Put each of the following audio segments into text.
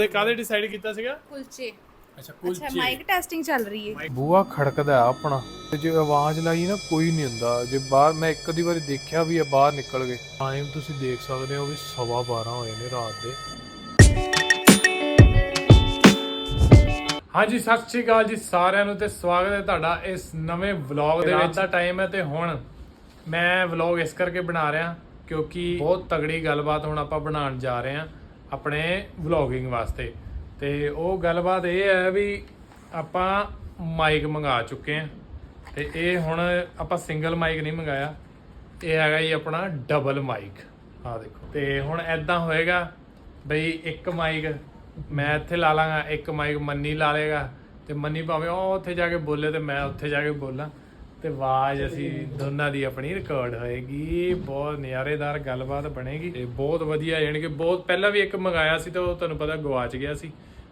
ਤੇ ਕਾਹਦੇ ਡਿਸਾਈਡ ਕੀਤਾ ਸੀਗਾ? ਕੁਲਚੇ। ਅੱਛਾ ਅੱਛਾ ਮਾਈਕ ਟੈਸਟਿੰਗ ਚੱਲ ਰਹੀ ਹੈ। ਬੂਆ ਖੜਕਦਾ ਹੈ ਆਪਣਾ। ਤੇ ਜੇ ਆਵਾਜ਼ ਲਾਈ ਨਾ ਕੋਈ ਨਹੀਂ ਹੁੰਦਾ। ਜੇ ਬਾਹਰ ਮੈਂ ਇੱਕ ਅੱਧੀ ਵਾਰੀ ਦੇਖਿਆ ਵੀ ਆ ਬਾਹਰ ਨਿਕਲ ਗਏ। ਟਾਈਮ ਤੁਸੀਂ ਦੇਖ ਸਕਦੇ ਹੋ ਵੀ ਸਵਾ 12 ਹੋਏ ਨੇ ਰਾਤ ਦੇ। ਹਾਂਜੀ ਸਤਿ ਸ਼੍ਰੀ ਅਕਾਲ ਜੀ ਸਾਰਿਆਂ ਨੂੰ ਤੇ ਸਵਾਗਤ ਹੈ ਤੁਹਾਡਾ ਇਸ ਨਵੇਂ ਵਲੌਗ ਦੇ ਵਿੱਚ। ਦਾ ਟਾਈਮ ਹੈ ਤੇ ਹੁਣ ਮੈਂ ਵਲੌਗ ਇਸ ਕਰਕੇ ਬਣਾ ਰਿਹਾ ਕਿਉਂਕਿ ਬਹੁਤ ਤਗੜੀ ਗੱਲਬਾਤ ਹੁਣ ਆਪਾਂ ਬਣਾਉਣ ਜਾ ਰਹੇ ਹਾਂ। ਆਪਣੇ ਵਲੌਗਿੰਗ ਵਾਸਤੇ। ਤੇ ਉਹ ਗੱਲਬਾਤ ਇਹ ਹੈ ਵੀ ਆਪਾਂ ਮਾਈਕ ਮੰਗਾ ਚੁੱਕੇ ਹਾਂ। ਤੇ ਇਹ ਹੁਣ ਆਪਾਂ ਸਿੰਗਲ ਮਾਈਕ ਨਹੀਂ ਮੰਗਾਇਆ। ਇਹ ਹੈਗਾ ਜੀ ਆਪਣਾ ਡਬਲ ਮਾਈਕ ਆ ਦੇਖੋ। ਤੇ ਹੁਣ ਐਦਾਂ ਹੋਏਗਾ ਬਈ ਇੱਕ ਮਾਈਕ ਮੈਂ ਇੱਥੇ ਲਾ ਲਾਂਗਾ, ਇੱਕ ਮਾਈਕ ਮੰਨੀ ਲਾ ਲੇਗਾ ਤੇ ਮੰਨੀ ਭਾਵੇਂ ਉਹ ਉੱਥੇ ਜਾ ਕੇ ਬੋਲੇ ਤੇ ਮੈਂ ਉੱਥੇ ਜਾ ਕੇ ਬੋਲਾਂ। ਤੇ ਆਵਾਜ਼ ਅਸੀਂ ਦੋਨਾਂ ਦੀ ਆਪਣੀ ਰਿਕਾਰਡ ਹੋਏਗੀ। ਬਹੁਤ ਨਿਆਰੇਦਾਰ ਗੱਲਬਾਤ ਬਣੇਗੀ ਤੇ ਬਹੁਤ ਵਧੀਆ, ਯਾਨੀ ਕਿ ਬਹੁਤ ਪਹਿਲਾਂ ਵੀ ਇੱਕ ਮੰਗਾਇਆ ਸੀ ਤਾਂ ਉਹ ਤੁਹਾਨੂੰ ਪਤਾ ਗਵਾਚ ਗਿਆ ਸੀ,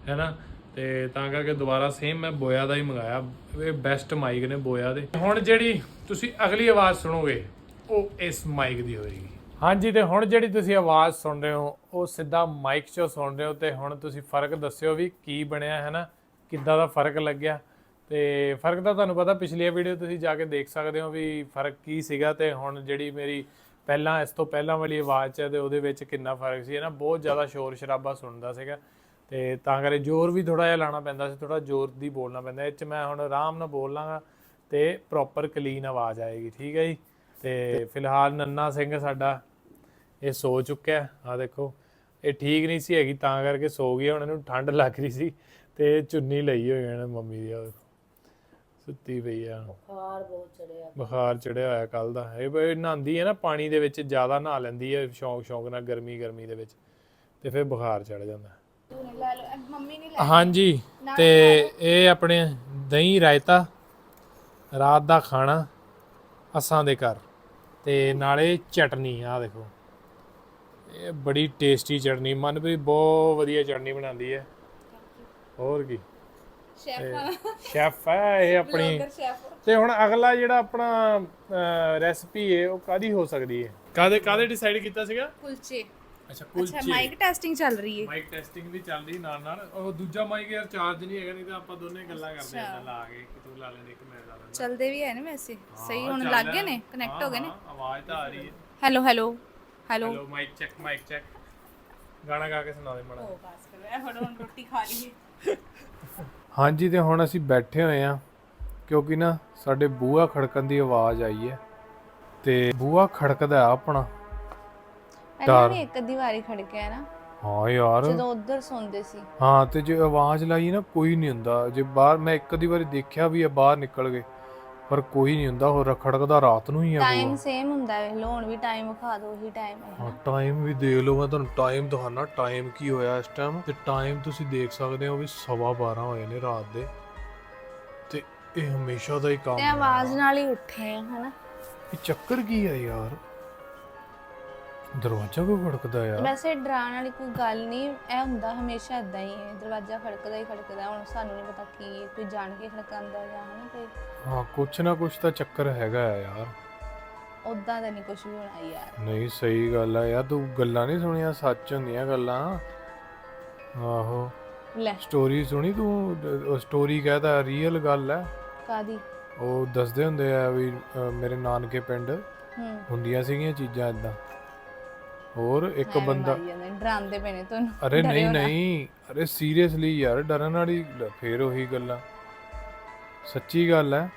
ਹੈਨਾ? ਤੇ ਤਾਂ ਕਰਕੇ ਦੁਬਾਰਾ ਸੇਮ ਮੈਂ ਬੋਇਆ ਦਾ ਹੀ ਮੰਗਾਇਆ। ਇਹ ਬੈਸਟ ਮਾਈਕ ਨੇ ਬੋਇਆ ਦੇ। ਹੁਣ ਜਿਹੜੀ ਤੁਸੀਂ ਅਗਲੀ ਆਵਾਜ਼ ਸੁਣੋਗੇ, ਉਹ ਇਸ ਮਾਈਕ ਦੀ ਹੋਏਗੀ। ਹਾਂਜੀ, ਤੇ ਹੁਣ ਜਿਹੜੀ ਤੁਸੀਂ ਆਵਾਜ਼ ਸੁਣ ਰਹੇ ਹੋ, ਉਹ ਸਿੱਧਾ ਮਾਈਕ 'ਚੋਂ ਸੁਣ ਰਹੇ ਹੋ ਤੇ ਹੁਣ ਤੁਸੀਂ ਫ਼ਰਕ ਦੱਸਿਓ ਵੀ ਕੀ ਬਣਿਆ ਹੈ ਨਾ ਕਿੱਦਾਂ ਦਾ ਫ਼ਰਕ ਲੱਗਿਆ? ਤੇ ਫ਼ਰਕ ਤਾਂ ਤੁਹਾਨੂੰ ਪਤਾ ਪਿਛਲੀਆਂ ਵੀਡੀਓ ਤੁਸੀਂ ਜਾ ਕੇ ਦੇਖ ਸਕਦੇ ਹੋ ਵੀ ਫ਼ਰਕ ਕੀ ਸੀਗਾ ਤੇ ਹੁਣ ਜਿਹੜੀ ਮੇਰੀ ਪਹਿਲਾਂ, ਇਸ ਤੋਂ ਪਹਿਲਾਂ ਵਾਲੀ ਆਵਾਜ਼ 'ਚ ਤੇ ਉਹਦੇ ਵਿੱਚ ਕਿੰਨਾ ਫ਼ਰਕ ਸੀ ਹੈ ਨਾ ਬਹੁਤ ਜ਼ਿਆਦਾ ਸ਼ੋਰ ਸ਼ਰਾਬਾ ਸੁਣਦਾ ਸੀਗਾ ਤੇ ਤਾਂ ਕਰਕੇ ਜ਼ੋਰ ਵੀ ਥੋੜਾ ਜਿਹਾ ਲਾਣਾ ਪੈਂਦਾ ਸੀ ਥੋੜਾ ਜ਼ੋਰ ਦੀ ਬੋਲਣਾ ਪੈਂਦਾ। ਇਹ 'ਚ ਮੈਂ ਹੁਣ ਆਰਾਮ ਨਾਲ ਬੋਲ ਲਾਂਗਾ ਤੇ ਪ੍ਰੋਪਰ ਕਲੀਨ ਆਵਾਜ਼ ਆਏਗੀ, ਠੀਕ ਹੈ ਜੀ? ਤੇ ਫਿਲਹਾਲ ਨੰਨਾ ਸਿੰਘ ਸਾਡਾ ਇਹ ਸੋ ਚੁੱਕਿਆ ਆ ਦੇਖੋ। ਇਹ ਠੀਕ ਨਹੀਂ ਸੀ ਹੈਗੀ, ਤਾਂ ਕਰਕੇ ਸੋ ਗਿਆ ਹੁਣ ਇਹਨੂੰ ਠੰਡ ਲੱਗ ਰਹੀ ਸੀ ਤੇ ਚੁੰਨੀ ਲਈ ਹੋਈ ਹੈ ਮੰਮੀ ਦੀ, ਆਹ ਸੁੱਤੀ ਪਈ ਆ। ਬੁਖਾਰ ਬਹੁਤ ਚੜਿਆ। ਬੁਖਾਰ ਚੜਿਆ ਹੋਇਆ ਕੱਲ ਦਾ। ਇਹ ਬਈ ਨਹਾਉਂਦੀ ਹੈ ਨਾ ਪਾਣੀ ਦੇ ਵਿੱਚ ਜ਼ਿਆਦਾ ਨਹਾ ਲੈਂਦੀ ਹੈ ਸ਼ੌਂਕ ਸ਼ੌਂਕ ਨਾਲ ਗਰਮੀ ਗਰਮੀ ਦੇ ਵਿੱਚ। ਤੇ ਫਿਰ ਬੁਖਾਰ ਚੜ ਜਾਂਦਾ। ਤੂੰ ਨਹੀਂ ਲੈ ਲਓ ਅਹ ਮੰਮੀ ਨਹੀਂ ਲੈ ਹਾਂਜੀ ਤੇ ਇਹ ਆਪਣੇ ਦਹੀਂ ਰਾਇਤਾ ਰਾਤ ਦਾ ਖਾਣਾ ਅਸਾਂ ਦੇ ਘਰ। ਤੇ ਨਾਲੇ ਚਟਨੀ ਆ ਦੇਖੋ। ਇਹ ਬੜੀ ਟੇਸਟੀ ਚਟਨੀ। ਮਨਪ੍ਰੀਤ ਬਹੁਤ ਵਧੀਆ ਚਟਨੀ ਬਣਾਉਂਦੀ ਹੈ ਹੋਰ ਕੀ? ਸ਼ੈਫ ਸ਼ੈਫ ਹੈ ਇਹ ਆਪਣੀ। ਤੇ ਹੁਣ ਅਗਲਾ ਜਿਹੜਾ ਆਪਣਾ ਰੈਸਪੀ ਹੈ ਉਹ ਕਾਦੀ ਹੋ ਸਕਦੀ ਹੈ ਕਾਹਦੇ ਕਾਹਦੇ ਡਿਸਾਈਡ ਕੀਤਾ ਸੀਗਾ? ਕੁਲਚੇ। ਅੱਛਾ ਅੱਛਾ ਮਾਈਕ ਟੈਸਟਿੰਗ ਚੱਲ ਰਹੀ ਹੈ ਮਾਈਕ ਟੈਸਟਿੰਗ ਵੀ ਚੱਲ ਰਹੀ ਨਾਲ ਨਾਲ। ਉਹ ਦੂਜਾ ਮਾਈਕ ਯਾਰ ਚਾਰਜ ਨਹੀਂ ਹੈਗਾ ਨਹੀਂ ਤਾਂ ਆਪਾਂ ਦੋਨੇ ਗੱਲਾਂ ਕਰਦੇ ਆਂ ਲਾ ਕੇ ਕਿ ਤੂੰ ਲਾ ਲੈਂਦੇ ਇੱਕ ਮੈਂ ਲਾ ਲੈਂਦਾ। ਚੱਲਦੇ ਵੀ ਹੈ ਨਾ ਵੈਸੇ। ਸਹੀ ਹੁਣ ਲੱਗ ਗਏ ਨੇ? ਕਨੈਕਟ ਹੋ ਗਏ ਨੇ? ਆਵਾਜ਼ ਤਾਂ ਆ ਰਹੀ ਹੈ hello hello hello hello mic check mic check ਗਾਣਾ ਗਾ ਕੇ ਸੁਣਾ ਦੇ ਮੜਾ ਉਹ ਬਸ ਕਰੋ ਇਹ ਹੁਣ ਹੁਣ ਰੋਟੀ ਖਾ ਲਈਏ ਹਾਂਜੀ ਤੇ ਹੁਣ ਅਸੀਂ ਬੈਠੇ ਹੋਏ ਆ ਕਿਉਂਕਿ ਨਾ ਸਾਡੇ ਬੂਹਾ ਖੜਕਣ ਦੀ ਆਵਾਜ਼ ਆਈ ਹੈ। ਤੇ ਬੂਹਾ ਖੜਕਦਾ ਹੈ ਆਪਣਾ। ਪਹਿਲਾਂ ਵੀ ਇੱਕ ਅੱਧੀ ਵਾਰੀ ਖੜਕਿਆ ਨਾ। ਹਾਂ ਯਾਰ। ਜਦੋਂ ਉਧਰ ਸੌਂਦੇ ਸੀ। ਹਾਂ ਤੇ ਜੇ ਆਵਾਜ਼ ਲਾਈ ਨਾ ਕੋਈ ਨਹੀਂ ਹੁੰਦਾ। ਜੇ ਬਾਹਰ ਮੈਂ ਇੱਕ ਅੱਧੀ ਵਾਰੀ ਦੇਖਿਆ ਵੀ ਆ ਬਾਹਰ ਨਿਕਲ ਗਏ। ਪਰ ਕੋਈ ਨਹੀਂ ਹੁੰਦਾ ਹੋਰ ਖੜਕਦਾ ਰਾਤ ਨੂੰ ਹੀ ਆ ਟਾਈਮ ਸੇਮ ਹੁੰਦਾ ਹੈ ਲੋਨ ਵੀ ਟਾਈਮ ਵਿਖਾ ਦੋ ਉਹੀ ਟਾਈਮ ਹੈ। ਹਾਂ ਟਾਈਮ ਵੀ ਦੇਖ ਲਓ ਮੈਂ ਤੁਹਾਨੂੰ ਟਾਈਮ ਦਿਖਾਣਾ ਟਾਈਮ ਕੀ ਹੋਇਆ ਇਸ ਟਾਈਮ ਤੇ ਟਾਈਮ ਤੁਸੀਂ ਦੇਖ ਸਕਦੇ ਹੋ ਵੀ ਸਵਾ 12 ਹੋਏ ਨੇ ਰਾਤ ਦੇ। ਤੇ ਇਹ ਹਮੇਸ਼ਾ ਦਾ ਹੀ ਕੰਮ ਤੇ ਆਵਾਜ਼ ਨਾਲ ਹੀ ਉੱਠੇ ਆ ਹਨਾ। ਇਹ ਚੱਕਰ ਕੀ ਹੈ ਯਾਰ? ਦਰਵਾਜ਼ਾ ਕਿਉਂ ਖੜਕਦਾ ਯਾਰ? ਵੈਸੇ ਡਰਾਉਣ ਵਾਲੀ ਕੋਈ ਗੱਲ ਨਹੀਂ ਇਹ ਹੁੰਦਾ ਹਮੇਸ਼ਾ ਇਦਾਂ ਹੀ ਹੈ ਦਰਵਾਜ਼ਾ ਖੜਕਦਾ ਹੀ ਖੜਕਦਾ ਹੁਣ ਸਾਨੂੰ ਨਹੀਂ ਪਤਾ ਕੀ ਕੋਈ ਜਾਣ ਕੇ ਖੜਕਾਉਂਦਾ ਜਾਂ ਹਨਾ ਕੋਈ। ਹਾਂ ਕੁਛ ਨਾ ਕੁਛ ਤਾਂ ਚੱਕਰ ਹੈਗਾ ਹੈ ਯਾਰ। ਉਦਾਂ ਤਾਂ ਨਹੀਂ ਕੁਝ ਵੀ ਹੋਣਾ ਯਾਰ। ਨਹੀਂ ਸਹੀ ਗੱਲ ਆ ਯਾਰ ਤੂੰ ਗੱਲਾਂ ਨਹੀਂ ਸੁਣੀਆਂ ਸੱਚ ਹੁੰਦੀਆਂ ਗੱਲਾਂ। ਆਹੋ। ਲੈ। ਸਟੋਰੀ ਸੁਣੀ ਤੂੰ? ਸਟੋਰੀ ਕਹਦਾ ਰੀਅਲ ਗੱਲ ਹੈ ਕਾਦੀ ਉਹ ਦੱਸਦੇ ਹੁੰਦੇ ਆ ਵੀ ਅ, ਮੇਰੇ ਨਾਨਕੇ ਪਿੰਡ ਹੂੰ। ਹੁੰਦੀਆਂ ਸੀਗੀਆਂ ਚੀਜ਼ਾਂ ਇਦਾਂ ਹੋਰ ਇੱਕ ਬੰਦਾ ਡਰਾਉਂਦੇ ਪਏ ਨੇ ਤੁਹਾਨੂੰ ਅਰੇ ਨਹੀਂ। ਨਹੀਂ। ਅਰੇ ਸੀਰੀਅਸਲੀ ਯਾਰ ਡਰਨ ਵਾਲੀ ਫੇਰ ਉਹੀ ਗੱਲਾਂ ਸੱਚੀ ਗੱਲ ਹੈ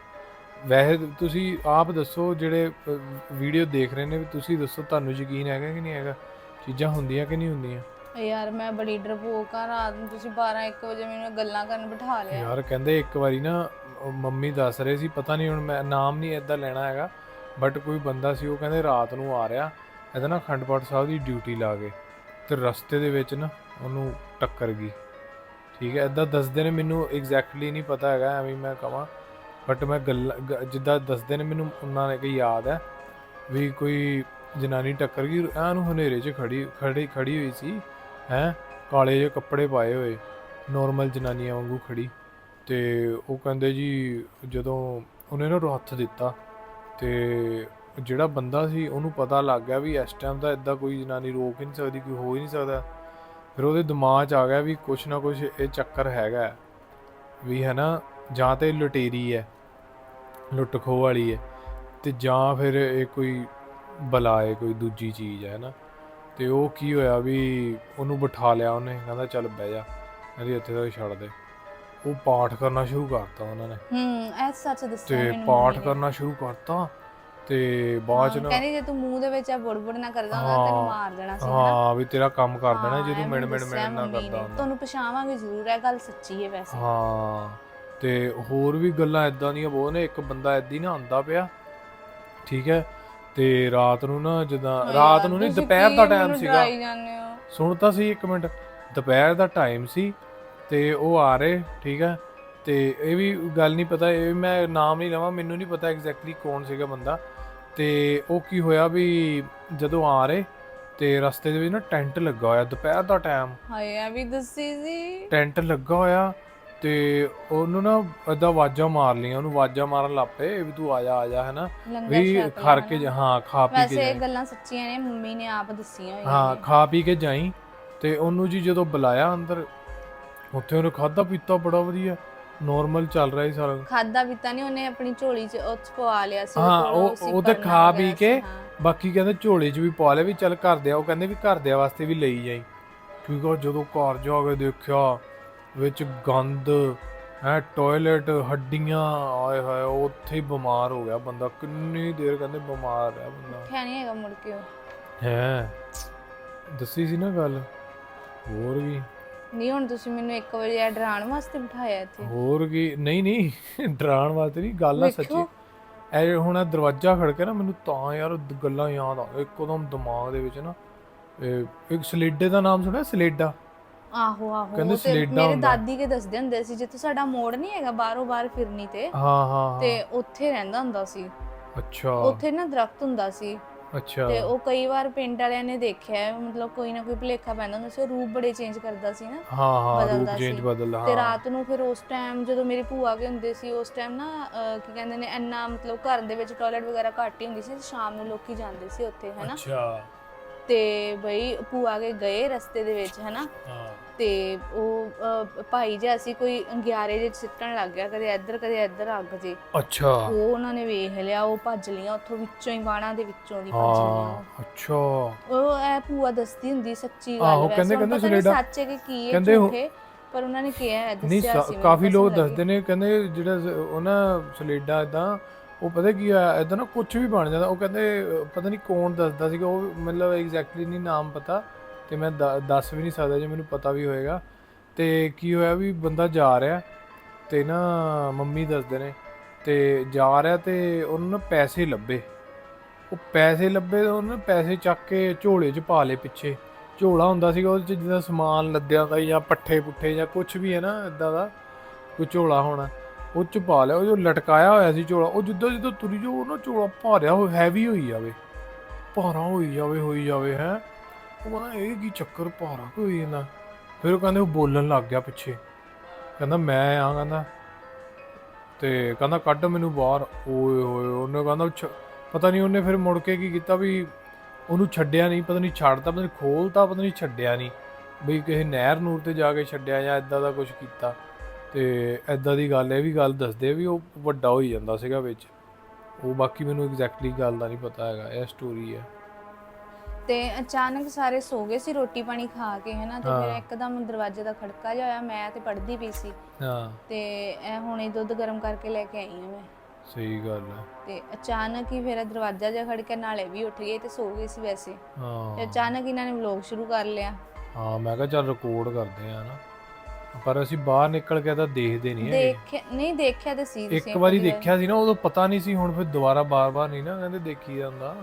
ਵੈਸੇ ਤੁਸੀਂ ਆਪ ਦੱਸੋ ਜਿਹੜੇ ਵੀਡੀਓ ਦੇਖ ਰਹੇ ਨੇ ਵੀ ਤੁਸੀਂ ਦੱਸੋ ਤੁਹਾਨੂੰ ਯਕੀਨ ਹੈਗਾ ਕਿ ਨਹੀਂ ਹੈਗਾ? ਚੀਜ਼ਾਂ ਹੁੰਦੀਆਂ ਕਿ ਨਹੀਂ ਹੁੰਦੀਆਂ? ਯਾਰ ਮੈਂ ਬੜੀ ਡਰਪੋਕ ਆ ਰਾਤ ਨੂੰ ਤੁਸੀਂ 12 1 ਵਜੇ ਮੈਨੂੰ ਗੱਲਾਂ ਕਰਨ ਬਿਠਾ ਲਿਆ। ਯਾਰ ਕਹਿੰਦੇ ਇੱਕ ਵਾਰੀ ਨਾ ਮੰਮੀ ਦੱਸ ਰਹੇ ਸੀ ਪਤਾ ਨਹੀਂ ਹੁਣ ਮੈਂ ਨਾਮ ਨਹੀਂ ਏਦਾਂ ਲੈਣਾ ਹੈਗਾ ਬਟ ਕੋਈ ਬੰਦਾ ਸੀ ਉਹ ਕਹਿੰਦੇ ਰਾਤ ਨੂੰ ਆ ਰਿਹਾ। ਇਹਦਾ ਨਾ ਖੰਡਪਾਠ ਸਾਹਿਬ ਦੀ ਡਿਊਟੀ ਲਾ ਕੇ ਤੇ ਰਸਤੇ ਦੇ ਵਿੱਚ ਨਾ ਉਹਨੂੰ ਟੱਕਰ ਗਈ। ਠੀਕ ਹੈ, ਏਦਾਂ ਦੱਸਦੇ ਨੇ ਮੈਨੂੰ ਐਗਜ਼ੈਕਟਲੀ ਨਹੀਂ ਪਤਾ ਹੈਗਾ, ਐਵੇਂ ਮੈਂ ਕਹਾਂ ਬਟ ਮੈਂ ਗੱਲ, ਗ- ਜਿੱਦਾਂ ਦੱਸਦੇ ਨੇ ਮੈਨੂੰ ਉਹਨਾਂ ਨੇ ਕਿ ਯਾਦ ਹੈ ਵੀ ਕੋਈ ਜਨਾਨੀ ਟੱਕਰ ਗਈ ਐਨ ਹਨੇਰੇ 'ਚ ਖੜੀ ਖੜੀ ਖੜੀ ਹੋਈ ਸੀ, ਹੈ, ਕਾਲੇ ਜਿਹੇ ਕੱਪੜੇ ਪਾਏ ਹੋਏ ਨਾਰਮਲ ਜਨਾਨੀਆਂ ਵਾਂਗੂ ਖੜੀ ਤੇ ਉਹ ਕਹਿੰਦੇ ਜੀ ਜਦੋਂ ਉਹਨੇ ਨਾ ਉਹਨੂੰ ਹੱਥ ਦਿੱਤਾ ਤੇ ਜਿਹੜਾ ਬੰਦਾ ਸੀ ਉਹਨੂੰ ਪਤਾ ਲੱਗ ਗਿਆ ਵੀ ਇਸ ਟਾਈਮ ਤਾਂ ਇਦਾਂ ਕੋਈ ਜਨਾਨੀ ਰੋਕ ਹੀ ਨਹੀਂ ਸਕਦੀ ਕੋਈ ਹੋ ਹੀ ਨਹੀਂ ਸਕਦਾ ਫਿਰ ਉਹਦੇ ਦਿਮਾਗ 'ਚ ਆ ਗਿਆ ਵੀ ਕੁਛ ਨਾ ਕੁਛ ਇਹ ਚੱਕਰ ਹੈਗਾ। ਵੀ ਹੈ ਨਾ ਜਾਂ ਤੇ ਲੁਟੇਰੀ ਹੈ ਲੁੱਟ ਖੋਹ ਵਾਲੀ ਹੈ ਤੇ ਜਾਂ ਫਿਰ ਇਹ ਕੋਈ ਬਲਾ ਹੈ ਕੋਈ ਦੂਜੀ ਚੀਜ਼ ਹੈ ਨਾ ਤੇ ਉਹ ਕੀ ਹੋਇਆ ਵੀ ਉਹਨੂੰ ਬਿਠਾ ਲਿਆ ਉਹਨੇ ਕਹਿੰਦਾ ਚੱਲ ਬਹਿ ਜਾ ਕਹਿੰਦੀ ਇੱਥੇ ਤੱਕ ਛੱਡ ਦੇ ਉਹ ਪਾਠ ਕਰਨਾ ਸ਼ੁਰੂ ਕਰਤਾ ਉਹਨਾਂ ਨੇ ਹੂੰ ਐ ਸੱਚ ਦੱਸਿਆ ਤੇ ਪਾਠ। ਕਰਨਾ ਸ਼ੁਰੂ ਕਰਤਾ ਤੇ ਬਾਅਦ ਚ ਹਾਂ, ਨਾ ਕਹਿੰਦੀ ਜੇ ਤੂੰ ਮੂੰਹ ਦੇ ਵਿੱਚ ਆ ਬੁੜਬੁੜ ਨਾ ਕਰਦਾ ਹੁੰਦਾ ਹਾਂ। ਤੈਨੂੰ ਮਾਰ ਦੇਣਾ ਸੀ ਹਾਂ ਵੀ ਤੇਰਾ ਕੰਮ ਕਰ ਦੇਣਾ ਹਾਂ, ਜੇ ਤੂੰ ਮਿਣ ਮਿਣ ਮਿਣ ਨਾ ਕਰਦਾ ਤੁਹਾਨੂੰ ਪਛਾਵਾਂਗੇ ਜ਼ਰੂਰ ਇਹ ਗੱਲ ਸੱਚੀ ਹੈ ਵੈਸੇ। ਹਾਂ ਤੇ ਹੋਰ ਵੀ ਗੱਲਾਂ ਇਦਾਂ ਦੀਆਂ ਬਹੁਤ ਨੇ ਇੱਕ ਬੰਦਾ ਹੀ ਨਾ ਆਂਦਾ ਪਿਆ ਠੀਕ ਹੈ? ਤੇ ਰਾਤ ਨੂੰ ਨਾ ਜਦੋਂ ਰਾਤ ਨੂੰ ਨਹੀਂ ਦੁਪਹਿਰ ਦਾ ਟਾਈਮ ਸੀਗਾ। ਹੋ? ਸੁਣ ਤਾਂ ਸੀ ਇੱਕ ਮਿੰਟ ਦੁਪਹਿਰ ਦਾ ਟਾਈਮ ਸੀ ਤੇ ਉਹ ਆ ਰਹੇ ਠੀਕ ਹੈ? ਤੇ ਇਹ ਵੀ ਗੱਲ ਨਹੀਂ ਪਤਾ ਇਹ ਮੈਂ ਨਾਮ ਨਹੀਂ ਲਵਾਂ ਮੈਨੂੰ ਨਹੀਂ ਪਤਾ ਐਗਜ਼ੈਕਟਲੀ ਕੌਣ ਸੀਗਾ ਬੰਦਾ। ਤੇ ਉਹ ਕੀ ਹੋਇਆ ਵੀ ਜਦੋਂ ਆ ਰਹੇ ਤੇ ਰਸਤੇ ਦੇ ਵਿੱਚ ਨਾ ਟੈਂਟ ਲੱਗਾ ਹੋਇਆ ਦੁਪਹਿਰ ਦਾ ਟਾਈਮ ਹਾਏ ਆ ਵੀ ਦੱਸੀ ਸੀ। ਟੈਂਟ ਲੱਗਾ ਹੋਇਆ ਤੇ ਉਹਨੂੰ ਨਾ ਏਦਾਂ ਆਵਾਜ਼ਾਂ ਮਾਰ ਲੀਆਂ ਉਹਨੂੰ ਆਵਾਜ਼ਾਂ ਮਾਰਨ ਲੱਗ ਪਏ ਵੀ ਤੂੰ ਆ ਜਾ ਆ ਜਾ ਹੈਨਾ ਵੀ ਖਰ। ਕੇ ਹਾਂ ਖਾ ਪੀ ਕੇ ਵੈਸੇ ਇਹ ਗੱਲਾਂ ਸੱਚੀਆਂ ਨੇ ਮੰਮੀ ਨੇ ਆਪ ਦੱਸੀਆਂ ਹੋਈਆਂ ਹਾਂ। ਖਾ ਪੀ ਕੇ ਜਾਈ। ਤੇ ਉਹਨੂੰ ਜੀ ਜਦੋਂ ਬੁਲਾਇਆ ਅੰਦਰ ਉੱਥੇ ਉਹਨੇ ਖਾਦਾ ਪੀਤਾ ਬੜਾ ਵਧੀਆ। ਨਾਰਮਲ ਚੱਲ ਰਿਹਾ ਸੀ ਸਾਰਾ ਖਾਦਾ ਪੀਤਾ ਨਹੀਂ ਉਹਨੇ ਆਪਣੀ ਝੋਲੀ 'ਚ ਉਹ 'ਚ ਪਵਾ ਲਿਆ ਸੀ ਹਾਂ, ਕੋਲੋਂ ਉਹ- ਉਹ ਤੇ ਖਾ ਪੀ ਕੇ ਸੀ, ਹਾਂ। ਬਾਕੀ ਕਹਿੰਦੇ ਝੋਲੇ 'ਚ ਵੀ ਪਾ ਲਿਆ ਵੀ ਚੱਲ ਘਰ ਦੇ ਉਹ ਕਹਿੰਦੇ ਵੀ ਘਰ ਦੇ ਵਾਸਤੇ ਵੀ ਲਈ ਜਾਈ। ਕਿਉਂਕਿ ਉਹ ਜਦੋਂ ਘਰ ਜਾ ਕੇ ਦੇਖਿਆ ਵਿੱਚ ਗੰਦ ਹੈ ਟਾਇਲਟ ਹੱਡੀਆਂ ਆਏ ਹਾਏ ਉੱਥੇ ਹੀ ਬਿਮਾਰ ਹੋ ਗਿਆ ਬੰਦਾ। ਕਿੰਨੀ ਦੇਰ ਕਹਿੰਦੇ ਬਿਮਾਰ ਰਿਹਾ ਬੰਦਾ। ਉੱਠਿਆ ਨਹੀਂ ਹੈਗਾ ਮੁੜ ਕੇ ਉਹ। ਹੈ। ਦੱਸੀ ਸੀ ਨਾ ਗੱਲ। ਹੋਰ ਵੀ। ਨਹੀਂ ਹੁਣ ਤੁਸੀਂ ਮੈਨੂੰ ਇੱਕ ਵਜੇ ਆ ਡਰਾਉਣ ਵਾਸਤੇ ਬਿਠਾਇਆ ਇੱਥੇ। ਹੋਰ ਕੀ? ਨਹੀਂ ਨਹੀਂ ਡਰਾਉਣ ਵਾਸਤੇ ਨਹੀਂ ਗੱਲ ਆ ਸੱਚੀ। ਇਹ ਹੁਣ ਇਹ ਦਰਵਾਜ਼ਾ ਖੜਕੇ ਨਾ ਮੈਨੂੰ ਤਾਂ ਯਾਰ ਗੱਲਾਂ ਯਾਦ ਆ ਇੱਕਦਮ ਦਿਮਾਗ ਦੇ ਵਿੱਚ ਨਾ ਇਹ ਇੱਕ ਸਲੇਡੇ ਦਾ ਨਾਮ ਸੁਣਿਆ ਸਲੇਡਾ? ਆਹੋ ਆਹੋ ਕਹਿੰਦੇ ਸਲੇਡਾ ਮੇਰੇ। ਦਾਦੀ ਕੇ ਦੱਸਦੇ ਹੁੰਦੇ ਸੀ ਜਿੱਥੇ ਸਾਡਾ ਮੋੜ ਨਹੀਂ ਹੈਗਾ ਬਾਹਰੋਂ ਬਾਹਰ ਫਿਰਨੀ ਤੇ। ਹਾਂ ਹਾਂ। ਤੇ ਉੱਥੇ ਰਹਿੰਦਾ ਹੁੰਦਾ ਸੀ। ਅੱਛਾ। ਉੱਥੇ ਨਾ ਦਰਖਤ ਹੁੰਦਾ ਸੀ। ਅੱਛਾ। ਤੇ ਉਹ ਕਈ ਵਾਰ ਪਿੰਡ ਵਾਲਿਆਂ ਨੇ ਦੇਖਿਆ ਹੈ, ਮਤਲਬ ਕੋਈ ਨਾ ਕੋਈ ਭੁਲੇਖਾ ਪੈਂਦਾ ਹੁੰਦਾ ਸੀ ਉਹ ਰੂਪ ਬੜੇ ਚੇਂਜ ਕਰਦਾ ਸੀ ਨਾ। ਹਾਂ ਹਾਂ ਰੂਪ ਬਦਲਦਾ ਚੇਂਜ ਸੀ। ਤੇ ਹਾਂ। ਰਾਤ ਨੂੰ ਫਿਰ ਉਸ ਟਾਈਮ ਜਦੋਂ ਮੇਰੀ ਭੂਆ ਕੇ ਹੁੰਦੇ ਸੀ ਉਸ ਟਾਈਮ ਨਾ ਅਹ, ਕੀ ਕਹਿੰਦੇ ਨੇ ਇੰਨਾ ਮਤਲਬ ਘਰ ਦੇ ਵਿੱਚ ਟਾਇਲਟ ਵਗੈਰਾ ਘੱਟ ਹੀ ਹੁੰਦੀ ਸੀ ਸ਼ਾਮ ਨੂੰ ਲੋਕੀ ਜਾਂਦੇ ਸੀ ਉੱਥੇ ਹੈਨਾ। ਅੱਛਾ। ਤੇ ਬਈ ਭੂਆ ਕੇ ਗਏ ਰਸਤੇ ਦੇ ਵਿੱਚ ਹੈਨਾ। ਹਾਂ। ਤੇ ਉਹ ਭਾਈ ਜਿਹਾ ਸੀ ਕੋਈ ਅੰਗਿਆਰੇ 'ਚ ਸਿੱਟਣ ਲੱਗ ਗਿਆ ਕਦੇ ਇੱਧਰ ਕਦੇ ਇੱਧਰ ਅੱਗ ਜੇ। ਅੱਛਾ। ਉਹ ਉਹਨਾਂ ਨੇ ਵੇਖ ਲਿਆ ਉਹ ਭੱਜ ਲੀਆਂ ਉੱਥੋਂ ਵਿੱਚੋਂ ਹੀ ਬਾਣਾ ਦੇ ਵਿੱਚੋਂ ਦੀ ਭੱਜ ਲੀਆਂ ਹਾਂ ਅੱਛਾ। ਉਹ ਇਹ ਭੂਆ ਦੱਸਦੀ ਹੁੰਦੀ ਸੱਚੀ ਗੱਲ ਵੈਸੇ ਕਹਿੰਦੇ- ਕਹਿੰਦੇ ਸਲੇਡਾ- ਸੱਚ ਹੈ ਕਿ ਕੀ ਹੈ ਉਹ- ਝੂਠੇ ਪਰ ਉਹਨਾਂ ਨੇ ਕਿਹਾ ਹੈ ਦੱਸਿਆ ਸ- ਕਾਫੀ ਲੋਕ ਦੱਸਦੇ ਨੇ ਕਹਿੰਦੇ ਜਿਹੜਾ ਸ- ਉਹ ਨਾ ਸਲੇਡਾ ਇਦਾਂ ਉਹ ਪਤਾ ਕੀ ਆ ਇਦਾਂ ਨਾ ਕੁਝ ਵੀ ਬਣ ਜਾਂਦਾ ਉਹ ਕਹਿੰਦੇ ਪਤਾ ਨਹੀਂ ਕੌਣ ਦੱਸਦਾ ਸੀਗਾ ਉਹ ਮਤਲਬ ਐਗਜ਼ੈਕਟਲੀ ਨਹੀਂ ਨਾਮ ਪਤਾ। ਤੇ ਮੈਂ ਦ- ਦੱਸ ਵੀ ਨਹੀਂ ਸਕਦਾ ਜੇ ਮੈਨੂੰ ਪਤਾ ਵੀ ਹੋਏਗਾ। ਤੇ ਕੀ ਹੋਇਆ ਵੀ ਬੰਦਾ ਜਾ ਰਿਹਾ ਤੇ ਨਾ ਮੰਮੀ ਦੱਸਦੇ ਨੇ, ਤੇ ਜਾ ਰਿਹਾ ਤੇ ਉਹਨੂੰ ਨਾ ਪੈਸੇ ਲੱਭੇ। ਉਹ ਪੈਸੇ ਲੱਭੇ ਤੇ ਉਹਨੇ ਪੈਸੇ ਚੱਕ ਕੇ ਝੋਲੇ 'ਚ ਪਾ ਲਏ ਪਿੱਛੇ। ਝੋਲਾ ਹੁੰਦਾ ਸੀਗਾ ਉਹਦੇ 'ਚ ਜਿੱਦਾਂ ਸਮਾਨ ਲੱਦਿਆ ਹੁੰਦਾ ਜਾਂ ਪੱਠੇ ਪੁੱਠੇ ਜਾਂ ਕੁਝ ਵੀ ਹੈ ਨਾ ਇਦਾਂ ਦਾ, ਕੋਈ ਝੋਲਾ ਹੋਣਾ, ਉਹ 'ਚ ਪਾ ਲਿਆ। ਉਹ ਜੋ ਲਟਕਾਇਆ ਹੋਇਆ ਸੀ ਝੋਲਾ, ਉਹ ਜਿੱਦਾਂ ਜਿੱਦਾਂ ਤੁਰੀ ਜੋ ਉਹ ਨਾ ਝੋਲਾ ਭਾਰਿਆ ਹੋ ਹੈਵੀ ਹੋਈ ਜਾਵੇ। ਭਾਰਾ ਹੋਈ ਜਾਵੇ ਹੋਈ ਜਾਵੇ, ਹੈ। ਉਹ ਕਹਿੰਦਾ, ਇਹ ਕੀ ਚੱਕਰ ਭਾਰਾ ਕਿਉਂ ਹੋਈ ਫਿਰ ਉਹ ਕਹਿੰਦੇ, ਉਹ ਬੋਲਣ ਲੱਗ ਗਿਆ ਪਿੱਛੇ। ਕਹਿੰਦਾ, ਮੈਂ ਆ, ਕਹਿੰਦਾ। ਤੇ ਕਹਿੰਦਾ, ਕੱਢ ਮੈਨੂੰ ਬਾਹਰ। ਓਏ ਹੋਏ, ਉਹਨੇ ਕਹਿੰਦਾ ਪਤਾ ਨਹੀਂ ਉਹਨੇ ਫਿਰ ਮੁੜ ਕੇ ਕੀ ਕੀਤਾ ਵੀ ਉਹਨੂੰ ਛੱਡਿਆ ਨਹੀਂ, ਪਤਾ ਨਹੀਂ ਛੱਡਤਾ, ਪਤਾ ਨਹੀਂ ਖੋਲਤਾ, ਪਤਾ ਨਹੀਂ ਛੱਡਿਆ ਨਹੀਂ। ਬਈ ਕਿਸੇ ਨਹਿਰ ਨੂਰ ਤੇ ਜਾ ਕੇ ਛੱਡਿਆ ਜਾਂ ਇਦਾਂ ਦਾ ਕੁਝ ਕੀਤਾ। ਤੇ ਇਦਾਂ ਦੀ ਗੱਲ, ਇਹ ਵੀ ਗੱਲ ਦੱਸਦੇ ਵੀ ਉਹ ਵੱਡਾ ਹੋਈ ਜਾਂਦਾ ਸੀਗਾ ਵਿੱਚ। ਉਹ ਬਾਕੀ ਮੈਨੂੰ ਐਗਜ਼ੈਕਟਲੀ ਗੱਲ ਦਾ ਨਹੀਂ ਪਤਾ ਹੈਗਾ, ਇਹ ਸਟੋਰੀ ਹੈ। ਤੇ ਅਚਾਨਕ ਸਾਰੇ ਸੋ ਗਏ ਸੀ ਰੋਟੀ ਪਾਣੀ ਖਾ ਕੇ ਹੈਨਾ ਤੇ ਫਿਰ। ਇੱਕਦਮ ਦਰਵਾਜ਼ੇ ਦਾ ਖੜਕਾ ਜਿਹਾ ਹੋਇਆ ਮੈਂ ਤੇ ਪੜ੍ਹਦੀ ਪਈ ਸੀ। ਹਾਂ। ਤੇ ਇਹ ਹੁਣੇ ਦੁੱਧ ਗਰਮ ਕਰਕੇ ਲੈ ਕੇ ਆਈ ਹਾਂ ਮੈਂ। ਸਹੀ ਗੱਲ ਹੈ ਤੇ ਅਚਾਨਕ ਹੀ ਫਿਰ ਦਰਵਾਜ਼ਾ ਜਿਹਾ ਖੜਕਿਆ ਨਾਲੇ ਵੀ ਉੱਠ ਗਏ ਤੇ ਸੋ ਗਏ ਸੀ ਵੈਸੇ। ਤੇ ਹਾਂ ਅਚਾਨਕ ਇਹਨਾਂ ਨੇ ਵਲੌਗ ਸ਼ੁਰੂ ਕਰ ਲਿਆ। ਹਾਂ ਮੈਂ ਕਿਹਾ ਚੱਲ ਰਿਕਾਰਡ ਕਰਦੇ ਆ ਨਾ ਪਰ ਅਸੀਂ ਬਾਹਰ ਨਿਕਲ ਕੇ ਤਾਂ ਦੇਖਦੇ ਨਹੀਂ ਹੈਗੇ। ਦੇਖਿਆ ਨਹੀਂ ਦੇਖਿਆ ਤੇ ਸੀ ਇੱਕ ਵਾਰੀ ਦੇਖਿਆ ਸੀ ਨਾ ਉਦੋਂ ਪਤਾ ਨਹੀਂ ਸੀ ਹੁਣ ਫਿਰ ਦੁਬਾਰਾ ਬਾਰ-ਬਾਰ ਨਹੀਂ ਨਾ ਕਹਿੰਦੇ ਦੇਖੀ ਜਾਂਦਾ।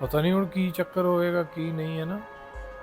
ਪਤਾ ਨਹੀਂ ਹੁਣ ਕੀ ਚੱਕਰ ਹੋਏਗਾ ਕੀ ਨਹੀਂ ਹੈ ਨਾ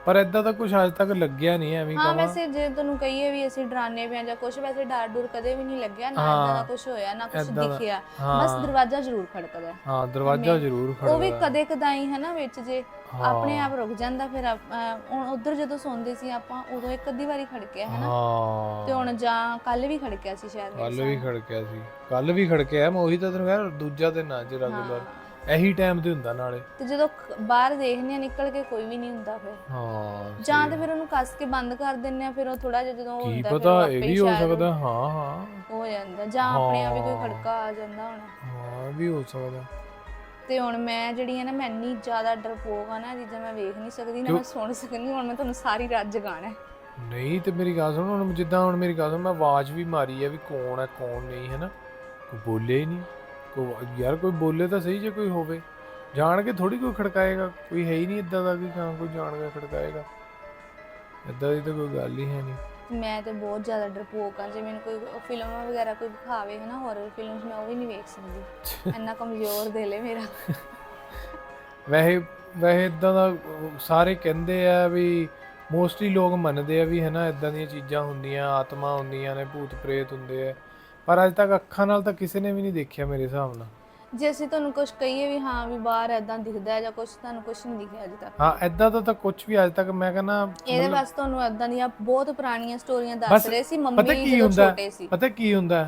ਪਰ ਐਦਾਂ ਤਾਂ ਕੁਝ ਅੱਜ ਤੱਕ ਲੱਗਿਆ ਨਹੀਂ ਐਵੇਂ ਹਾਂ ਕਹਾਂ ਵੈਸੇ ਜੇ ਤੁਹਾਨੂੰ ਕਹੀਏ ਵੀ ਅਸੀਂ ਡਰਾਨੇ ਪਿਆ ਜਾਂ ਕੁਝ ਵੈਸੇ ਡਰ ਡੁਰ ਕਦੇ ਵੀ ਨਹੀਂ ਲੱਗਿਆ ਨਾ ਹਾਂ। ਇਦਾਂ ਦਾ ਕੁਝ ਹੋਇਆ ਨਾ ਕੁਝ ਏਦਾਂ ਦਾ। ਦਿਖਿਆ ਹਾਂ ਬਸ ਦਰਵਾਜ਼ਾ ਜ਼ਰੂਰ ਖੜਕਦਾ ਹੈ। ਹਾਂ ਦਰਵਾਜ਼ਾ ਜ਼ਰੂਰ ਉਹ ਵੀ ਕਦੇ ਕਦਾਈ ਹੈ ਨਾ ਵਿੱਚ ਜੇ ਹਾਂ। ਆਪਣੇ ਆਪ ਰੁਕ ਜਾਂਦਾ ਫਿਰ ਆਪ- ਅਹ ਹੁਣ ਉਧਰ ਜਦੋਂ ਸੌਂਦੇ ਸੀ ਆਪਾਂ ਉਦੋਂ ਇੱਕ ਅੱਧੀ ਵਾਰੀ ਖੜਕਿਆ ਹੈ ਨਾ ਹਾਂ ਤੇ ਹੁਣ ਜਾਂ ਕੱਲ ਵੀ ਖੜਕਿਆ ਸੀ ਸ਼ਾਇਦ ਮੇਰੇ ਕੱਲ ਵੀ ਖੜਕਿਆ ਸੀ ਕੱਲ ਵੀ ਖੜਕਿਆ ਮੈਂ ਉਹੀ ਤਾਂ ਤੈਨੂੰ ਕਹਿੰਦਾ ਦੂਜਾ ਦਿਨ ਅੱਜ ਨਾਲ। ਰੈਗੂਲਰ ਹਾਂ। ਇਹੀ ਟਾਈਮ ਤੇ ਹੁੰਦਾ ਨਾਲੇ। ਤੇ ਜਦੋਂ ਖ- ਬਾਹਰ ਦੇਖਦੇ ਆ ਨਿਕਲ ਕੇ ਕੋਈ ਵੀ ਨਹੀਂ ਹੁੰਦਾ ਫਿਰ। ਹਾਂ ਜਾਂ ਤੇ ਫਿਰ ਉਹਨੂੰ ਕੱਸ ਕੇ ਬੰਦ ਕਰ ਦਿੰਨੇ ਆ ਫਿਰ ਉਹ ਥੋੜਾ ਜਿਹਾ ਜਦੋਂ ਕੀ ਹੁੰਦਾ ਫਿਰ ਉਹ ਪਤਾ ਆਪੇ ਇਹ ਹੀ ਵੀ ਹੋ ਸ਼ਾਇਦ ਸਕਦਾ ਹਾਂ ਹਾਂ। ਹੋ ਜਾਂਦਾ। ਜਾਂ ਆਪਣੇ ਆਪ ਹੀ ਕੋਈ ਹਾਂ। ਖੜਕਾ ਆ ਜਾਂਦਾ ਹੋਣਾ। ਹਾਂ ਇਹ ਵੀ ਹੋ ਸਕਦਾ। ਤੇ ਹੁਣ ਮੈਂ ਜਿਹੜੀ ਆ ਨਾ ਮੈਂ ਇੰਨੀ ਜ਼ਿਆਦਾ ਡਰਪੋਕ ਆ ਨਾ ਜਿੱਦਾਂ ਮੈਂ ਵੇਖ ਨਹੀਂ ਸਕਦੀ ਨਾ ਮੈਂ ਸੁਣ ਸਕਦੀ ਹੁਣ ਮੈਂ ਤੁਹਾਨੂੰ ਸਾਰੀ ਰਾਤ ਜਗਾਣਾ ਹੈ। ਨਹੀਂ ਤੇ ਮੇਰੀ ਗੱਲ ਸੁਣ ਹੁਣ ਜਿੱਦਾਂ ਹੁਣ ਮੇਰੀ ਗੱਲ ਸੁਣ ਮੈਂ ਆਵਾਜ਼ ਵੀ ਮਾਰੀ ਹੈ ਵੀ ਕੌਣ ਹੈ ਕੌਣ ਨਹੀਂ ਹੈ ਨਾ ਕੋਈ ਬੋਲੇ ਹੀ ਨਹੀਂ। ਕੋਈ ਯਾਰ ਕੋਈ ਬੋਲੇ ਤਾਂ ਸਹੀ ਜੇ ਕੋਈ ਹੋਵੇ। ਜਾਣ ਕੇ ਥੋੜੀ ਕੋਈ ਖੜਕਾਏਗਾ। ਕੋਈ ਹੈ ਹੀ ਨਹੀਂ ਇਦਾਂ ਦਾ ਕਿ ਹਾਂ ਕੋਈ ਜਾਣ ਕੇ ਖੜਕਾਏਗਾ। ਇਦਾਂ ਦੀ ਤਾਂ ਕੋਈ ਗੱਲ ਹੀ ਹੈ ਨਹੀਂ। ਮੈਂ ਤੇ ਬਹੁਤ ਜ਼ਿਆਦਾ ਡਰਪੋਕ ਆ ਜੇ ਮੈਨੂੰ ਕੋਈ ਫਿਲਮਾਂ ਵਗੈਰਾ ਕੋਈ ਦਿਖਾਵੇ ਹਨਾ ਹਾਰਰ ਫਿਲਮਸ ਮੈਂ ਉਹ ਵੀ ਨਹੀਂ ਵੇਖ ਸਕਦੀ। ਇੰਨਾ ਕਮਜ਼ੋਰ ਦਿਲ ਹੈ ਮੇਰਾ। ਵੈਸੇ ਵੈਸੇ ਇਦਾਂ ਦਾ ਸਾਰੇ ਕਹਿੰਦੇ ਆ ਵੀ ਮੋਸਟਲੀ ਲੋਕ ਮੰਨਦੇ ਆ ਵੀ ਹਨਾ ਇਦਾਂ ਦੀਆਂ ਚੀਜ਼ਾਂ ਹੁੰਦੀਆਂ ਆਤਮਾ ਹੁੰਦੀਆਂ ਨੇ ਭੂਤ ਪ੍ਰੇਤ ਹੁੰਦੇ ਆ। ਪਰ ਅੱਜ ਤੱਕ ਅੱਖਾਂ ਨਾਲ ਤਾਂ ਕਿਸੇ ਨੇ ਵੀ ਨਹੀਂ ਦੇਖਿਆ ਮੇਰੇ ਹਿਸਾਬ ਨਾਲ ਜੇ ਅਸੀਂ ਤੁਹਾਨੂੰ ਕੁਝ ਕਹੀਏ ਵੀ ਹਾਂ ਵੀ ਬਾਹਰ ਐਦਾਂ ਦਿਖਦਾ ਹੈ ਜਾਂ ਕੁਝ ਤੁਹਾਨੂੰ ਕੁਝ ਨਹੀਂ ਦਿਖਿਆ ਅਜੇ ਤੱਕ ਹਾਂ ਇਦਾਂ ਦਾ ਤਾਂ ਕੁਝ ਵੀ ਅੱਜ ਤੱਕ ਮੈਂ ਕਹਿੰਦਾ ਇਹਦੇ ਵਾਸਤੇ ਤੁਹਾਨੂੰ ਐਦਾਂ ਦੀਆਂ ਬਹੁਤ ਪੁਰਾਣੀਆਂ ਸਟੋਰੀਆਂ ਦੱਸ ਬਸ ਰਹੇ ਸੀ ਪਤਾ ਮੰਮੀ ਕੀ ਜਦੋਂ ਹੁੰਦਾ ਛੋਟੇ ਸੀ ਪਤਾ ਕੀ ਹੁੰਦਾ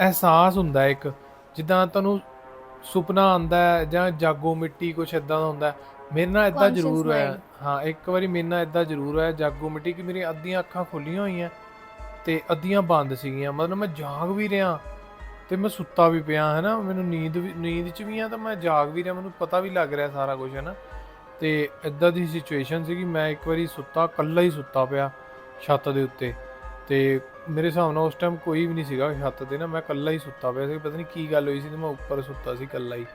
ਅਹਿਸਾਸ ਹੁੰਦਾ ਇੱਕ ਜਿੱਦਾਂ ਤੁਹਾਨੂੰ ਸੁਪਨਾ ਆਉਂਦਾ ਹੈ ਜਾਂ ਜਾਗੋ ਮਿੱਟੀ ਕੁਛ ਇਦਾਂ ਦਾ ਹੁੰਦਾ ਹੈ। ਮੇਰੇ ਨਾਲ ਇਦਾਂ Conscious ਜ਼ਰੂਰ ਹੋਇਆ mind. ਹਾਂ ਇੱਕ ਵਾਰੀ ਮੇਰੇ ਨਾਲ ਇਦਾਂ ਜ਼ਰੂਰ ਹੋਇਆ ਜਾਗੋ ਮਿੱਟੀ ਕਿ ਮੇਰੀਆਂ ਅੱਧੀਆਂ ਅੱਖਾਂ ਖੁੱਲੀਆਂ ਹੋਈਆਂ ਤੇ ਅੱਧੀਆਂ ਬੰਦ ਸੀਗੀਆਂ। ਮਤਲਬ ਮੈਂ ਜਾਗ ਵੀ ਰਿਹਾ ਤੇ ਮੈਂ ਸੁੱਤਾ ਵੀ ਪਿਆ ਹੈ ਨਾ ਮੈਨੂੰ ਨੀਂਦ ਵੀ ਨੀਂਦ 'ਚ ਵੀ ਆ ਤਾਂ ਮੈਂ ਜਾਗ ਵੀ ਰਿਹਾ। ਮੈਨੂੰ ਪਤਾ ਵੀ ਲੱਗ ਰਿਹਾ ਸਾਰਾ ਕੁਝ ਹੈ ਨਾ ਤੇ ਇਦਾਂ ਦੀ ਸਿਚੁਏਸ਼ਨ ਸੀਗੀ। ਮੈਂ ਇੱਕ ਵਾਰੀ ਸੁੱਤਾ ਕੱਲਾ ਹੀ ਸੁੱਤਾ ਪਿਆ ਛੱਤ ਦੇ ਉੱਤੇ। ਤੇ ਮੇਰੇ ਹਿਸਾਬ ਨਾਲ ਉਸ ਟਾਈਮ ਕੋਈ ਵੀ ਨਹੀਂ ਸੀਗਾ ਛੱਤ ਤੇ ਨਾ। ਮੈਂ ਇਕੱਲਾ ਹੀ ਸੁੱਤਾ ਪਿਆ ਸੀ। ਪਤਾ ਨਹੀਂ ਕੀ ਗੱਲ ਹੋਈ ਸੀ ਤੇ ਮੈਂ ਉੱਪਰ ਸੁੱਤਾ ਸੀ ਇਕੱਲਾ ਹੀ।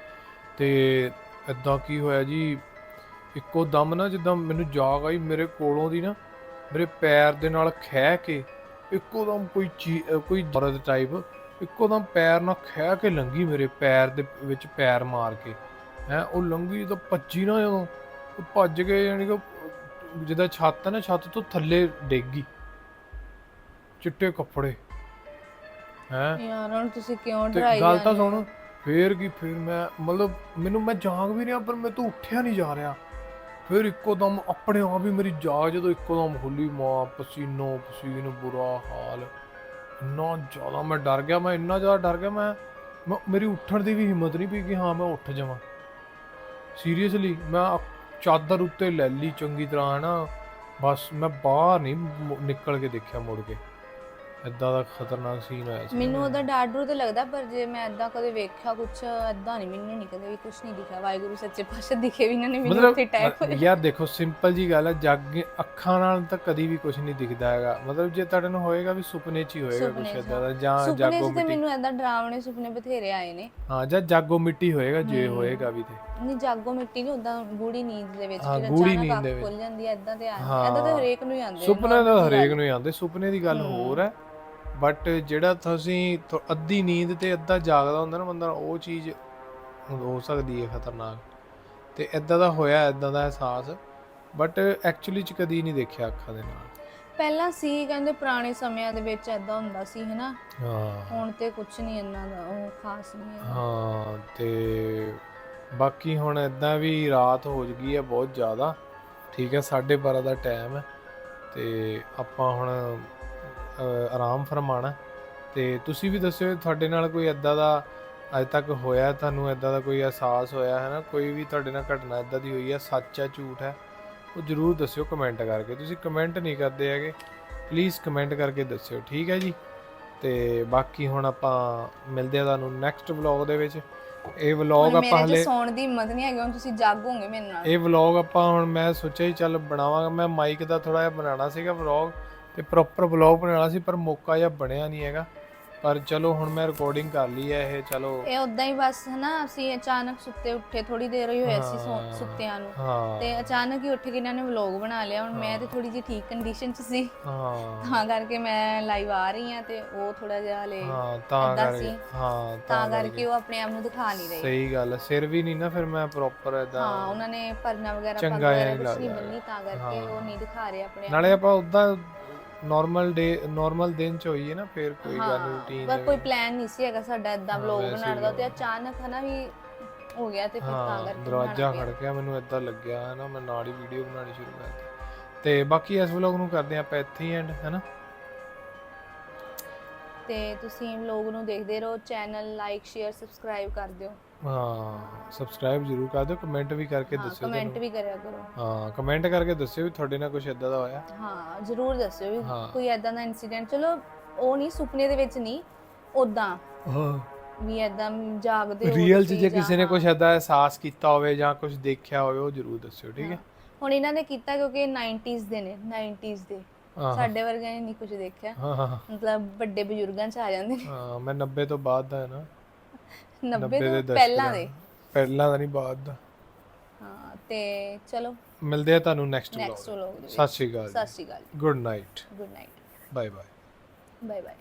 ਤੇ ਇਦਾਂ ਕੀ ਹੋਇਆ ਜੀ, ਇੱਕੋ ਦਮ ਨਾ ਜਿੱਦਾਂ ਮੈਨੂੰ ਜਾਗ ਆਈ ਮੇਰੇ ਕੋਲੋਂ ਦੀ ਨਾ। ਮੇਰੇ ਪੈਰ ਦੇ ਨਾਲ ਖਹਿ ਕੇ ਇੱਕੋ ਦਮ ਕੋਈ ਕੋਈ ਦਰਦ ਟਾਈਪ ਇੱਕੋ ਦਮ ਪੈਰ ਨਾਲ ਖਹਿ ਕੇ ਲੰਗੀ ਮੇਰੇ ਪੈਰ ਦੇ ਵਿੱਚ ਪੈਰ ਮਾਰ ਕੇ। ਹੈ ਉਹ ਲੰਗੀ ਜਦੋਂ ਭੱਜੀ ਨਾ ਜਦੋਂ। ਉਹ ਭੱਜ ਕੇ ਯਾਨੀ ਕਿ ਉਹ ਜਿੱਦਾਂ ਛੱਤ ਹੈ ਨਾ ਛੱਤ ਤੋਂ ਥੱਲੇ ਡਿੱਗ। ਗਈ ਚਿੱਟੇ ਕੱਪੜੇ। ਹੈ? ਯਾਰ ਹੁਣ ਤੁਸੀਂ ਕਿਉਂ ਤੇ ਡਰਾਈ ਗੱਲ ਤਾਂ ਸੁਣ? ਫੇਰ ਕੀ ਫੇਰ ਮੈਂ ਮਤਲਬ ਮੈਨੂੰ ਮੈਂ ਜਾਗ ਵੀ ਰਿਹਾ ਪਰ ਮੈਂ ਤੋਂ ਉੱਠਿਆ ਨਹੀਂ ਜਾ ਰਿਹਾ। ਫਿਰ ਇੱਕੋ ਦਮ ਆਪਣੇ ਆਪ ਹੀ ਮੇਰੀ ਜਾਗ ਜਦੋਂ ਇੱਕੋ ਦਮ ਖੁੱਲੀ, ਮਾਂ ਪਸੀਨੋ ਪਸੀਨ ਬੁਰਾ ਹਾਲ। ਇੰਨਾ ਜ਼ਿਆਦਾ ਮੈਂ ਡਰ ਗਿਆ, ਮੈਂ ਇੰਨਾ ਜ਼ਿਆਦਾ ਡਰ ਗਿਆ, ਮੈਂ ਮੈਂ- ਮੇਰੀ ਉੱਠਣ ਦੀ ਵੀ ਹਿੰਮਤ ਨਹੀਂ ਪਈ ਕਿ ਹਾਂ ਮੈਂ ਉੱਠ ਜਾਵਾਂ। ਸੀਰੀਅਸਲੀ ਮੈਂ ਚਾਦਰ ਉੱਤੇ ਲੈ ਲਈ ਚੰਗੀ ਤਰ੍ਹਾਂ ਹੈ ਨਾ ਬਸ ਮੈਂ ਬਾਹਰ ਨਹੀਂ ਨਿਕਲ ਕੇ ਦੇਖਿਆ ਮੁੜ ਕੇ। ਇਦਾਂ ਦਾ ਖਤਰਨਾਕ ਸੀਨ ਹੋਇਆ ਸੀ ਮੈਨੂੰ ਉਹਦਾ ਡਰ ਡਰ ਤੇ ਲੱਗਦਾ ਪਰ ਜੇ ਮੈਂ ਐਦਾਂ ਕਦੇ ਵੇਖਿਆ ਕੁਝ ਐਦਾਂ ਨਹੀਂ ਮੈਨੂੰ ਨਹੀਂ ਕਦੇ ਵੀ ਕੁਝ ਨਹੀਂ ਦਿਖਿਆ ਵਾਹਿਗੁਰੂ ਸੱਚੇ ਪਾਤਸ਼ਾਹ ਦਿਖੇ ਵੀ ਨਾ ਨੇ ਮੈਨੂੰ ਉੱਥੇ ਟੈਪ ਅ- ਯਾਰ ਦੇਖੋ ਸਿੰਪਲ ਜੀ ਗੱਲ ਹੈ ਜੱਗ ਅੱਖਾਂ ਨਾਲ ਤਾਂ ਕਦੀ ਵੀ ਕੁਝ ਨਹੀਂ ਦਿਖਦਾ ਹੈਗਾ ਮਤਲਬ ਜੇ ਤੁਹਾਡੇ ਨੂੰ ਹੋਏਗਾ ਵੀ ਸੁਪਨੇ 'ਚ ਹੀ ਹੋਏਗਾ ਕੁਝ ਇਦਾਂ ਦਾ ਜਾਂ ਜਾਗੋ ਮਿੱਟੀ ਮੈਨੂੰ ਐਦਾਂ ਡਰਾਵਣੇ ਸੁਪਨੇ ਬਥੇਰੇ ਆਏ ਨੇ ਹਾਂ ਜਾਂ ਜਾਗੋ ਮਿੱਟੀ ਹੋਏਗਾ ਜੇ। ਹੋਏਗਾ ਵੀ ਤੇ ਨਹੀਂ ਜਾਗੋ ਮਿੱਟੀ ਨਹੀਂ ਉਦਾਂ ਗੂੜੀ ਨੀਂਦ ਦੇ ਵਿੱਚ ਗੂੜੀ ਅਚਾਨਕ ਅੱਖ। ਖੁੱਲ ਜਾਂਦੀ ਹੈ ਐਦਾਂ ਤੇ ਆ ਹਾਂ। ਐਦਾਂ ਤੇ ਹਰੇਕ ਨੂੰ ਹੀ ਆਉਂਦੇ ਸੁਪਨੇ ਤਾਂ ਹਰੇਕ। ਨੂੰ ਹੀ ਆਉਂਦੇ ਸੁਪਨੇ ਦੀ ਗੱਲ। ਹੋਰ ਹੈ ਬਟ ਜਿਹੜਾ ਤੁਸੀਂ ਥੋ- ਅੱਧੀ ਨੀਂਦ ਤੇ ਅੱਧਾ ਜਾਗਦਾ ਹੁੰਦਾ ਨਾ ਬੰਦਾ ਉਹ ਚੀਜ਼ ਹੋ ਸਕਦੀ ਹੈ ਖਤਰਨਾਕ। ਤੇ ਇਦਾਂ ਦਾ ਹੋਇਆ ਇਦਾਂ ਦਾ ਅਹਿਸਾਸ। ਬਟ ਐਕਚੁਅਲੀ ਚ ਕਦੀ ਨਹੀਂ ਦੇਖਿਆ ਅੱਖਾਂ ਦੇ ਨਾਲ। ਪਹਿਲਾਂ ਸੀ ਕਹਿੰਦੇ ਪੁਰਾਣੇ ਸਮਿਆਂ ਦੇ ਵਿੱਚ ਐਦਾਂ ਹੁੰਦਾ ਸੀ ਹਨਾ? ਹਾਂ। ਹੁਣ ਤੇ ਕੁਝ ਨਹੀਂ ਇੰਨਾ ਦਾ ਉਹ ਖਾਸ ਨਹੀਂ ਹੈ। ਹਾਂ ਤੇ ਬਾਕੀ ਹੁਣ ਇਦਾਂ ਵੀ ਰਾਤ ਹੋ ਗਈ ਹੈ ਬਹੁਤ ਜ਼ਿਆਦਾ। ਠੀਕ ਹੈ 12:30 ਦਾ ਟਾਈਮ ਹੈ। ਤੇ ਆਪਾਂ ਹੁਣ ਆਰਾਮ ਫਰਮਾਣਾ। ਤੇ ਤੁਸੀਂ ਵੀ ਦੱਸਿਓ ਤੁਹਾਡੇ ਨਾਲ ਕੋਈ ਇਦਾਂ ਦਾ ਅੱਜ ਤੱਕ ਹੋਇਆ ਤੁਹਾਨੂੰ ਇਦਾਂ ਦਾ ਕੋਈ ਅਹਿਸਾਸ ਹੋਇਆ ਹੈ ਨਾ? ਕੋਈ ਵੀ ਤੁਹਾਡੇ ਨਾਲ ਘਟਨਾ ਇਦਾਂ ਦੀ ਹੋਈ ਹੈ ਸੱਚ ਹੈ ਝੂਠ ਹੈ? ਉਹ ਜਰੂਰ ਦੱਸਿਓ ਕਮੈਂਟ ਕਰਕੇ। ਤੁਸੀਂ ਕਮੈਂਟ ਨਹੀਂ ਕਰਦੇ ਹੈਗੇ ਪਲੀਜ਼ ਕਮੈਂਟ ਕਰਕੇ ਦੱਸਿਓ ਠੀਕ ਹੈ ਜੀ? ਤੇ ਬਾਕੀ ਹੁਣ ਆਪਾਂ ਮਿਲਦੇ ਆ ਤੁਹਾਨੂੰ ਨੈਕਸਟ ਵਲੌਗ ਦੇ ਵਿੱਚ। ਇਹ ਵਲੌਗ ਆਪਾਂ ਮੇਰੇ ਹਲੇ ਸੌਣ ਦੀ ਹਿੰਮਤ ਨਹੀਂ ਹੈਗੀ ਹੁਣ ਤੁਸੀਂ ਜਾਗੋਗੇ ਮੇਰੇ ਨਾਲ। ਇਹ ਵਲੌਗ ਆਪਾਂ ਹੁਣ ਮੈਂ ਸੋਚਿਆ ਹੀ ਚੱਲ ਬਣਾਵਾਂਗਾ। ਮੈਂ ਮਾਈਕ ਦਾ ਥੋੜਾ ਜਿਹਾ ਬਣਾਉਣਾ ਸੀਗਾ ਵਲੌਗ ਤੇ ਪ੍ਰੋਪਰ ਵਲੌਗ ਬਣਾਉਣਾ ਸੀ ਪਰ ਮੌਕਾ ਜਿਹਾ ਬਣਿਆ ਨਹੀਂ ਹੈਗਾ। ਪਰ ਚਲੋ ਹੁਣ ਮੈਂ ਰਿਕਾਰਡਿੰਗ ਕਰ ਲਈ ਹੈ ਇਹ ਚਲੋ। ਇਹ ਉਦਾਂ ਹੀ ਬਸ ਹਨਾ ਅਸੀਂ ਅਚਾਨਕ ਸੁੱਤੇ ਉੱਠੇ ਥੋੜੀ ਦੇਰ ਹੀ ਹੋਇਆ ਸੀ ਸੌਂ- ਹਾਂ। ਸੁੱਤਿਆਂ ਨੂੰ। ਹਾਂ। ਤੇ ਅਚਾਨਕ ਹੀ ਉੱਠ ਕੇ ਇਹਨਾਂ ਨੇ ਵਲੌਗ ਬਣਾ ਲਿਆ ਹੁਣ ਮੈਂ ਤੇ ਥੋੜੀ ਜਿਹੀ ਠੀਕ ਕੰਡੀਸ਼ਨ 'ਚ ਸੀ। ਹਾਂ। ਤਾਂ ਕਰਕੇ ਮੈਂ ਲਾਈਵ ਆ ਰਹੀ ਹਾਂ ਤੇ ਉਹ ਥੋੜਾ ਜਿਹਾ ਹਲੇ ਹਾਂ ਤਾਂ ਏਦਾਂ ਕਰਕੇ ਸੀ। ਹਾਂ ਤਾਂ ਕਰਕੇ ਉਹ ਆਪਣੇ ਆਪ ਨੂੰ ਦਿਖਾ ਨਹੀਂ ਰਹੇ। ਸਹੀ ਗੱਲ ਹੈ, ਸਿਰ ਵੀ ਨਹੀਂ ਨਾ ਫਿਰ ਮੈਂ ਪ੍ਰੋਪਰ ਹਾਂ ਇਦਾਂ ਉਹਨਾਂ ਨੇ ਪਰਨਾ ਵਗੈਰਾ ਪੱਗ ਚੰਗਾ ਵਗੈਰਾ ਨਹੀਂ ਕੁਝ ਨਹੀਂ ਲੱਗਦਾ ਬੰਨੀ ਤਾਂ ਕਰਕੇ ਹਾਂ। ਉਹ ਨਹੀਂ ਦਿਖਾ ਰਹੇ ਆਪਣੇ ਆਪ ਨਾਲੇ ਆਪਾਂ ਉਦਾਂ ਨਾਰਮਲ ਡੇ ਨਾਰਮਲ ਦਿਨ ਚ ਹੋਈਏ ਨਾ ਫਿਰ ਕੋਈ ਗੱਲ ਹਾਂ ਰੂਟੀਨ ਪਰ ਕੋਈ ਪਲਾਨ ਨਹੀਂ ਸੀ ਹੈਗਾ ਸਾਡਾ ਇਦਾਂ ਹਾਂ, ਵਲੌਗ ਬਣਾਉਣ ਦਾ ਤੇ ਹੀ ਅਚਾਨਕ ਹਨਾ ਵੀ ਹੋ ਗਿਆ ਤੇ ਫਿਰ ਤਾਂ ਹਾਂ ਕਰਕੇ ਦਰਵਾਜ਼ਾ ਬਣਾਉਣਾ ਖੜਕਿਆ ਮੈਨੂੰ ਇਦਾਂ ਲੱਗਿਆ ਹੈ ਨਾ ਮੈਂ ਨਾਲ ਹੀ ਵੀਡੀਓ ਬਣਾਉਣੀ ਸ਼ੁਰੂ ਕਰ ਦਿੱਤੀ। ਤੇ ਬਾਕੀ ਇਸ ਵਲੌਗ ਨੂੰ ਕਰਦੇ ਆਪਾਂ ਇੱਥੇ ਹੀ ਐਂਡ ਹੈ ਨਾ ਪਿਆ। ਤੇ ਤੁਸੀਂ ਵਲੌਗ ਨੂੰ ਦੇਖਦੇ ਰਹੋ ਚੈਨਲ ਲਾਈਕ ਸ਼ੇਅਰ ਸਬਸਕ੍ਰਾਈਬ ਕਰ ਦਿਓ। ਹਾਂ ਸਬਸਕ੍ਰਾਈਬ ਜ਼ਰੂਰ ਕਰ ਦਿਓ ਕਮੈਂਟ ਵੀ ਕਰਕੇ ਹਾਂ ਦੱਸਿਓ ਕਮੈਂਟ ਤੁਹਾਨੂੰ। ਵੀ ਕਰਿਆ ਕਰੋ। ਹਾਂ ਕਮੈਂਟ ਕਰਕੇ ਦੱਸਿਓ ਵੀ ਤੁਹਾਡੇ ਨਾਲ ਕੁਝ ਇਦਾਂ ਦਾ ਹੋਇਆ। ਹਾਂ ਜ਼ਰੂਰ ਦੱਸਿਓ ਵੀ ਹਾਂ। ਕੋਈ ਐਦਾਂ ਦਾ ਇਨਸੀਡੈਂਟ ਚਲੋ ਉਹ ਨਹੀਂ ਸੁਪਨੇ ਦੇ ਵਿੱਚ ਨਹੀਂ ਉਦਾਂ ਹਾਂ। ਵੀ ਐਦਾਂ ਜਾਗਦੇ ਹੋ ਰੀਅਲ ਚ ਤੁਸੀਂ ਜੇ ਜਾਂ ਕਿਸੇ ਨੇ ਹਾਂ। ਕੁਝ ਇਦਾਂ ਅਹਿਸਾਸ ਕੀਤਾ ਹੋਵੇ ਜਾਂ ਕੁਝ ਦੇਖਿਆ ਹੋਵੇ ਉਹ ਜ਼ਰੂਰ ਦੱਸਿਓ ਠੀਕ ਹੈ? ਹੁਣ ਇਹਨਾਂ ਨੇ ਕੀਤਾ ਕਿਉਂਕਿ ਇਹ 90s ਦੇ ਨੇ 90s ਦੇ। ਹਾਂ। ਸਾਡੇ ਵਰਗਿਆਂ ਨੇ ਨਹੀਂ ਕੁਝ ਦੇਖਿਆ। ਹਾਂ ਹਾਂ ਮਤਲਬ ਵੱਡੇ ਬਜ਼ੁਰਗਾਂ ਚ ਆ ਜਾਂਦੇ ਨੇ। ਹਾਂ ਮੈਂ 90 ਤੋਂ ਬਾਅਦ ਦਾ ਹੈ ਨਾ। 90 ਦੇ ਦਸ਼ਕ ਪਹਿਲਾਂ ਦਾ। ਪਹਿਲਾਂ ਦਾ ਨਹੀਂ ਬਾਅਦ ਦਾ। ਹਾਂ ਤੇ ਚਲੋ। ਮਿਲਦੇ ਆ ਤੁਹਾਨੂੰ ਨੈਕਸਟ ਨੈਕਸਟ ਵਲੌਗ ਵਲੋਗ ਦੇ ਵਿੱਚ। ਸਤਿ ਸ਼੍ਰੀ ਅਕਾਲ ਸਤਿ ਸ਼੍ਰੀ ਅਕਾਲ। Good night good night bye bye bye bye